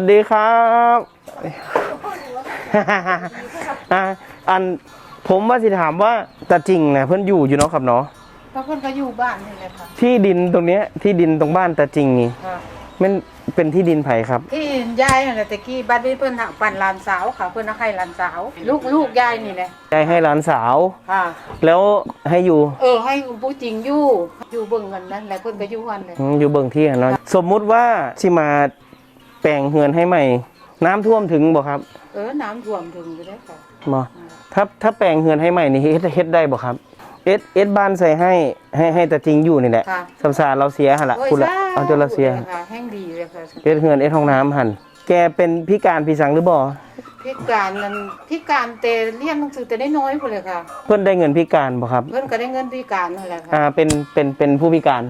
สวัสดีครับอะอันผมว่าสิถามว่าแต่จริงนะเพื่อนอยู่อยู่เนาะครับเนาะเพราะเพิ่นก็อยู่บ้านนี่แหละค่ะที่ดินตรงเนี้ยที่ดินตรงบ้านแต่จริงนี่ค่ะมันเป็นที่ดินไผ่ครับ ที่ยายนั่นแหละตะกี้บ้านนี้เพิ่นหักปั่นหลานสาวค่ะเพิ่นเอาให้หลานสาว ลูกลูกยายนี่แหละใจให้หลานสาว ค่ะ แล้วให้อยู่ เออให้ผู้จริงอยู่อยู่เบิ่งกันนั่นแหละเพิ่นก็อยู่หันเลยอืมอยู่เบิ่งที่อะเนาะสมมุติว่าสิมา แปลงเฮือนให้ใหม่ น้ำท่วมถึงบ่ครับเออน้ำท่วมถึงอยู่แล้วค่ะบ่ถ้าถ้าแปลงเฮือนให้ใหม่นี่เฮ็ดเฮ็ดได้บ่ครับเอสเอสบ้านใส่ให้ให้ให้แต่จริงอยู่นี่แหละค่ะสำสารเราเสียหั่นล่ะโอ้ยคุณละจ้เอาจนเราเสียค่ะแห้งดีเลยค่ะเอสเฮือนเอสห้องน้ำหั่นแกเป็นพิการพิสังหรือบ่พิการนั้นพิการแต่เรียนหนังสือแต่ได้น้อยพุ่นเลยค่ะ เพิ่นได้เงินพิการบ่ครับ เพิ่นก็ได้เงินพิการนั่นแหละค่ะอ่าเป็นเป็นเป็นผู้พิการ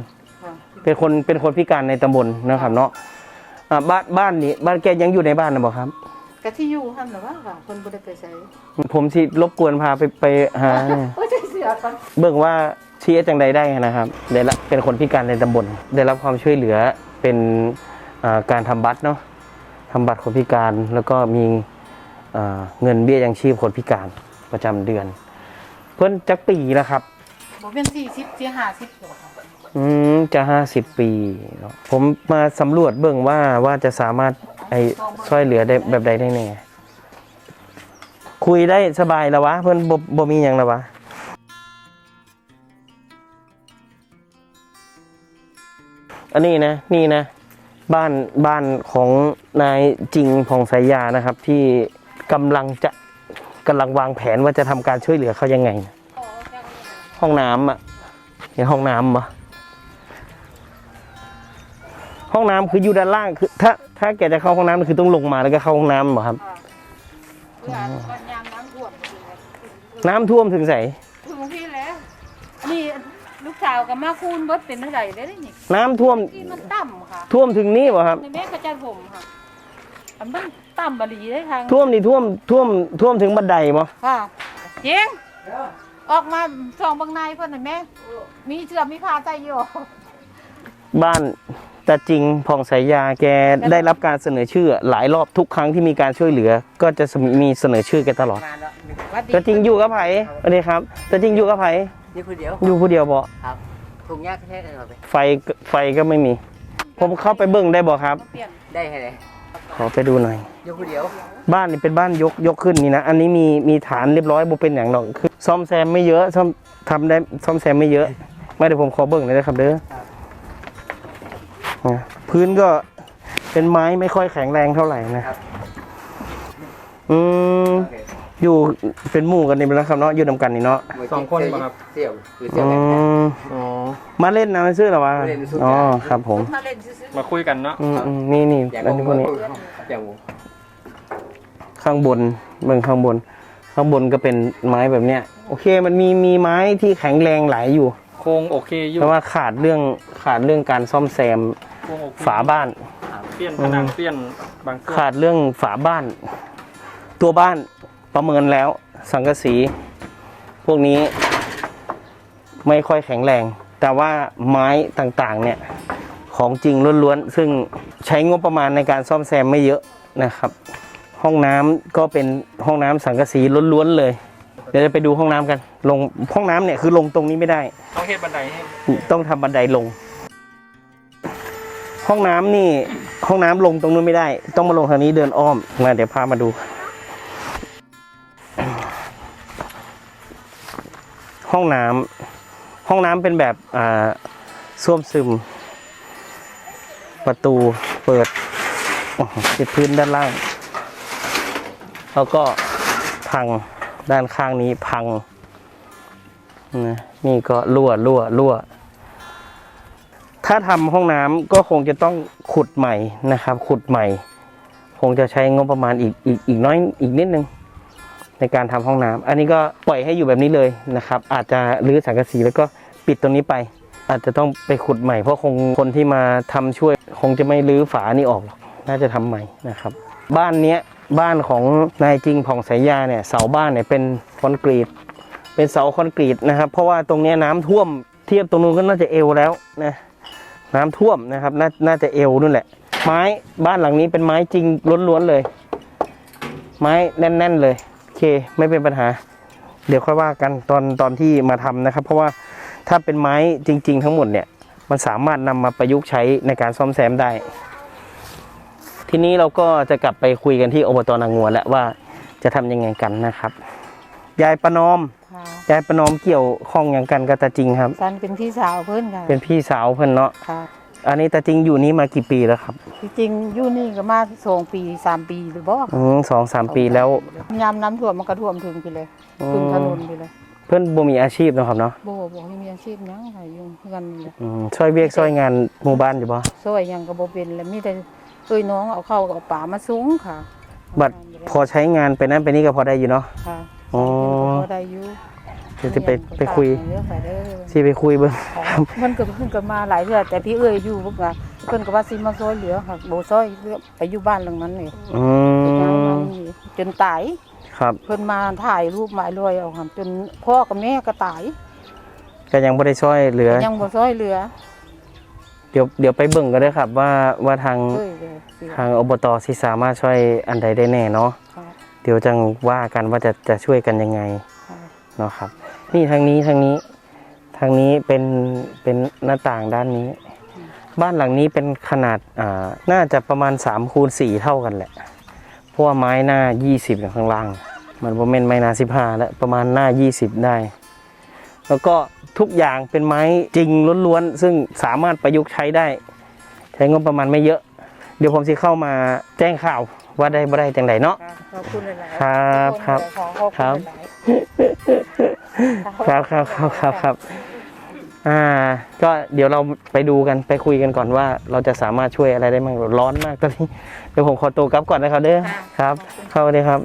ค่ะเป็นคนเป็นคนพิการในตำบลนะครับเนาะ อ่าบ้านบ้านนี้บ้านแกยังอยู่ในบ้านนะบ่ครับก็ที่อยู่หั่นน่ะว่าค่ะเพิ่นบ่ได้ไปไสผมสิรบกวนพาไปไปหา โอ้ยใจเสียก่อนเบิ่งว่าชีจังใดได้นะครับได้รับเป็นคนพิการในตำบลได้รับความช่วยเหลือเป็นอ่าการทำบัตรเนาะทำบัตรคนพิการแล้วก็มีอ่าเงินเบี้ยยังชีพคนพิการประจำเดือน เพิ่นจักปีแล้วครับบ่เป็น40สิ50หรอกค่ะ อืมจะห้าสิบปีเนาะผมมาสำรวจเบิ่งว่าว่าจะสามารถไอ้ช่วยเหลือได้แบบใดได้แน่คุยได้สบายแล้ววะ เพิ่อนบ่บ่มีหยังแล้ววะอันนี้นะนี่นะ บ้านบ้านของนายจริงผองสายยานะครับ ที่กำลังจะกำลังวางแผนว่าจะทำการช่วยเหลือเขายังไงนะห้องน้ำอะเห็นห้องน้ำปะ ห้องน้ำคืออยู่ด้านล่างคือถ้าถ้าแกจะเข้าห้องน้ำคือต้องลงมาแล้วก็เข้าห้องน้ำเหรอครับเพื่อนวันยามน้ำท่วมน้ำท่วมถึงใสถึงพี่แล้วนี่ลูกสาวกับมาคูณเบิดเป็นเท่าไหร่ได้นี่น้ำท่วมที่มันต่ำค่ะท่วมถึงนี่ป่ะครับในแม่กระจายผมค่ะอันมันต่ำบรีได้ทางท่วมนี่ท่วมท่วมท่วมถึงบันไดมั้ค่ะเจงออกมาสองบางนายเพื่อนหน่อยแม่มีเสื้อมีผ้าใส่อยู่บ้าน แต่จริงผ่องสายยาแกได้รับการเสนอชื่อ หลายรอบทุกครั้งที่มีการช่วยเหลือ ก็จะมีเสนอชื่อแกตลอดมาแล้ววัดดีแต่จริงอยู่กับไผสวัสดีครับ แต่จริงอยู่กับไผนี่คนเดียวอยู่ผู้เดียวบ่ครับถุงยากแค่ไหนครับไฟไฟก็ไม่มี ผมเข้าไปเบิ่งได้บ่ครับเปลี่ยนได้แค่ไหนขอไปดูหน่อยยกคนเดียว บ้านนี่เป็นบ้านยกยกขึ้นนี่นะ อันนี้มีมีฐานเรียบร้อยบ่เป็นอย่างหรอกคือซ่อมแซมไม่เยอะซ่อมทำได้ซ่อมแซมไม่เยอะ ไม่เดี๋ยวผมขอเบิ่งเลยนะครับเด้อ อะพื้นก็เป็นไม้ไม่ค่อยแข็งแรงเท่าไหร่นะอืมอยู่เป็นหมู่กันนี่เป็นแล้วครับเนาะอยู่นำกันนี่เนาะสองคนป่ะครับ เสี่ยวหรือเสี่อืยวแหลมมอ๋อ มาเล่นน้ำซื้อเหรอวะมาเล่นซื้ออ๋อกันครับผมมาเล่นซื้อมาคุยกันเนาะ อืมอืมนี่นี่อย่างอันนี้พวกนี้ อย่างผมข้างบนเบื้องข้างบน ข้างบนก็เป็นไม้แบบเนี้ย โอเคมันมีมีไม้ที่แข็งแรงหลายอยู่ โครงโอเคอยู่แต่ว่าขาดเรื่องขาดเรื่องการซ่อมแซม โครงโอเคฝาบ้าน เปลี่ยนผนังเปลี่ยนบางส่วนขาดเรื่องฝาบ้าน ตัวบ้านประเมินแล้ว สังกะสี พวกนี้ไม่ค่อยแข็งแรง แต่ว่าไม้ต่างๆเนี่ยของจริงล้วนๆ ซึ่งใช้งบประมาณในการซ่อมแซมไม่เยอะนะครับ ห้องน้ำก็เป็นห้องน้ำสังกะสีล้วนๆเลย เดี๋ยวจะไปดูห้องน้ำกัน ลงห้องน้ำเนี่ยคือลงตรงนี้ไม่ได้ ต้องเฮ็ดบันไดให้ ต้องทำบันไดลง ห้องน้ำนี่ ห้องน้ำลงตรงนู้นไม่ได้ ต้องมาลงทางนี้เดินอ้อมมาเดี๋ยวพามาดู ห้องน้ำห้องน้ำเป็นแบบอ่าส้วมซึม ประตูเปิดติดพื้นด้านล่าง แล้วก็พังด้านข้างนี้พังนะนี่ก็รั่วรั่วรั่ว ถ้าทำห้องน้ำก็คงจะต้องขุดใหม่นะครับ ขุดใหม่ คงจะใช้งบประมาณอีกอีกอีกน้อยอีกนิดนึงในการทำห้องน้ำอันนี้ก็ปล่อยให้อยู่แบบนี้เลยนะครับ อาจจะรื้อสังกะสีแล้วก็ปิดตรงนี้ไป อาจจะต้องไปขุดใหม่เพราะคงคนที่มาทำช่วย คงจะไม่รื้อฝานี่ออกหรอกน่าจะทำใหม่นะครับ บ้านเนี้ยบ้านของนายจริงผ่องสายยาเนี่ยเสาบ้านเนี่ยเป็นคอนกรีต เป็นเสาคอนกรีตนะครับ เพราะว่าตรงนี้น้ำท่วมเทียบตรงนู้นก็น่าจะเอวแล้วนะ น้ำท่วมนะครับนน่าจะเอวนู่นแหละ ไม้บ้านหลังนี้เป็นไม้จริงล้วนๆเลย ไม้แน่น ๆเลยโอเคไม่เป็นปัญหา เดี๋ยวค่อยว่ากันตอนตอนที่มาทำนะครับ เพราะว่าถ้าเป็นไม้จริง ๆ ทั้งหมดเนี่ยมันสามารถนำมาประยุกต์ใช้ในการซ่อมแซมได้ ทีนี้เราก็จะกลับไปคุยกันที่อบตนางงัวแล้วว่าจะทำยังไงกันนะครับ ยายประนอม ยายประนอมเกี่ยวข้องอย่างกันกับตาจริงครับ ซันเป็นพี่สาวเพิ่นค่ะเป็นพี่สาวเพิ่นเนาะค่ะอันนี้ตาจริงอยู่นี่มากี่ปีแล้วครับที่จริงอยู่นี่ก็มาสองปีสามปีหรือบ่อืมสองสามปีแล้วยามน้ำท่วมมันก็ท่วมถึงไปเลยอืถึงถนมนไปเลยเพื่อนบ่มีอาชีพเนาะครับเนาะบ่บ่ให้มีอาชีพหยังค่ะอยู่เพื่อนนี่แหละอืมช่วยเวียกช่วยงานหมู่บ้านอยู่บ่ซอยหยังก็บ่เป็นแล้วมีแต่เอ้ยน้องเอาเข้าวเอาป่ามาสูงค่ะบัตรพอใช้งานไปนั่นไปนี่ก็พอได้อยู่เนาะค่ะอ๋อพอได้อยู่ เดี๋ยวจะไปไปคุยเยอะค่ะเด้อ สิไปคุยเบิ่งค่ะมันก็เพิ่นก็มาหลายเทื่อแต่พี่เอ้ยอยู่พวกว่าเพิ่นก็ว่าสิมาซอยเหลือค่ะบ่ซอยเหลือไปอยู่บ้านหลังนั้นนี่อืไปย้ายมมานี่จนตายครับ เพิ่นมาถ่ายรูปหมายรวยเอาค่ะจนพ่อกับแม่ก็ตายก็ยังบ่ได้ช่วยเหลือ ยังบ่ซอยเหลือเดี๋ยวเดี๋ยวไปเบิ่งกันเด้อครับ ว่าว่าทางเอ้ยเลยเสียทางอบตสิสามารถช่วยอันใดได้แน่เนาะ ค่ะเดี๋ยวจังว่ากันว่าจะจะช่วยกันยังไงค่ะ เนาะครับ นี่ทางนี้ทางนี้ ทางนี้เป็นเป็นหน้าต่างด้านนี้ บ้านหลังนี้เป็นขนาดอ่าน่าจะประมาณ3คูณ4เท่ากันแหละเพราะว่าไม้หน้า 20อยู่ข้างล่าง มันโมเมนไม้หน้า15แล้วประมาณหน้า 20 ได้ แล้วก็ทุกอย่างเป็นไม้จริงล้วนๆซึ่งสามารถประยุกต์ใช้ได้ ใช้งบประมาณไม่เยอะ เดี๋ยวผมสิเข้ามาแจ้งข่าวว่าได้บ่ได้จังไดเนาะ ค่ะขอบคุณหลายๆครับทุกนครับ ขอขอบครัคุบณหลายๆครับครับครับครับครับ อ่า ก็เดี๋ยวเราไปดูกันไปคุยกันก่อนว่า เราจะสามารถช่วยอะไรได้บ้างร้อนมากตอนนี้เดี๋ยวผมขอตัวกลับก่อนนะครับเด้อครับ เข้าเลยครับ